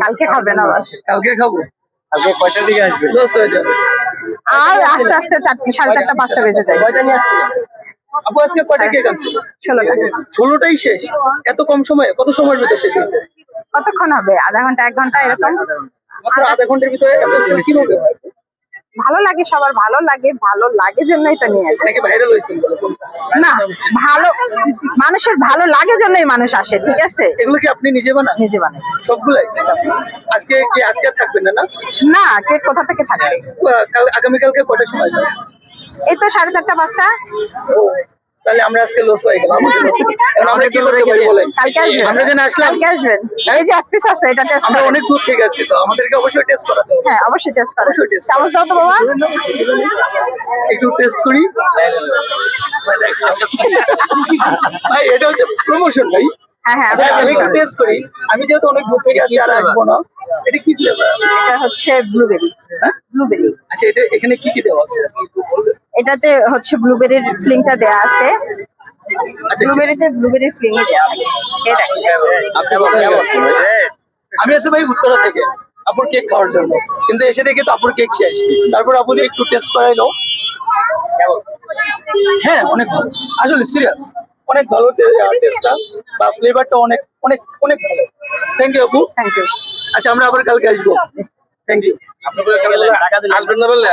কালকে খাবেন আবার। কালকে খাব? কালকে কয়টার দিকে আসবে? লস হয়ে যাবে। আর আস্তে আস্তে চারটে সাড়ে চারটা পাঁচটা বেজে যায়। কয়টা নিয়ে আসছে আপু আজকে কয়টা কেক আছে ষোলোটা। ষোলোটাই শেষ? এত কম সময়ে কত সময়ের ভিতরে শেষ হয়েছে? কতক্ষণ হবে? আধা ঘণ্টা এক ঘণ্টা এরকম। মাত্র আধা ঘণ্টার ভিতরে এত সেল কীভাবে হয়? ভালো লাগে সবার ভালো লাগে ভালো লাগে জন্যই এটা নিয়ে বলে না ভালো মানুষের ভালো লাগে জন্যই মানুষ আসে ঠিক আছে? এগুলো কি আপনি নিজে বানান? নিজে বানাই। সবগুলাই? আজকে কি আজকে থাকবেন না না? না কেক কোথা থেকে থাকবে? কাল আগামী আগামীকালকে কটার সময় যাবে? এই তো সাড়ে চারটা পাঁচটা। তাহলে আমরা আজকে লস হয়ে গেলাম। আমাদের এখন আমরা কি করতে পারি বলেন? আমরা যেন আসলাম। কালকে আসবেন। এই যে এক পিস আছে এটা টেস্ট আমরা অনেক দূর থেকে আসছি তো আমাদেরকে অবশ্যই টেস্ট করাতে হবে। হ্যাঁ অবশ্যই টেস্ট করো অবশ্যই test চামচ দাও তো বাবা। একটু টেস্ট করি। ভাই এটা হচ্ছে প্রমোশন ভাই। হ্যাঁ হ্যাঁ আচ্ছা আমি একটু টেস্ট করি। আমি যেহেতু অনেক দূর থেকে আসছি আর আসব না। এটা কি ফ্লেভার এটা হচ্ছে ব্লুবেরি হ্যাঁ? ব্লুবেরি আচ্ছা এটা এখানে কি কি দেওয়া আছে? এটাতে হচ্ছে ব্লুবেরির ফ্লিংটা দেয়া আছে। আচ্ছা ব্লুবেরিতে ব্লুবেরির ফ্লিং দেয়া আছে এই দেখেন। আপনি আমি আছি ভাই উত্তরা থেকে আপুর কেক খাওয়ার জন্য। কিন্তু এসে দেখি তো আপুর কেক শেষ। তারপর আপু একটু টেস্ট করাইলো হ্যাঁ অনেক ভালো। আসলে সিরিয়াস অনেক ভালো টেস্টটা বা ফ্লেভারটা অনেক অনেক অনেক ভালো। থ্যাংক ইউ আপু। থ্যাংক ইউ আচ্ছা আমরা আবার কালকে আসব। থ্যাংক ইউ আসবেন না বললে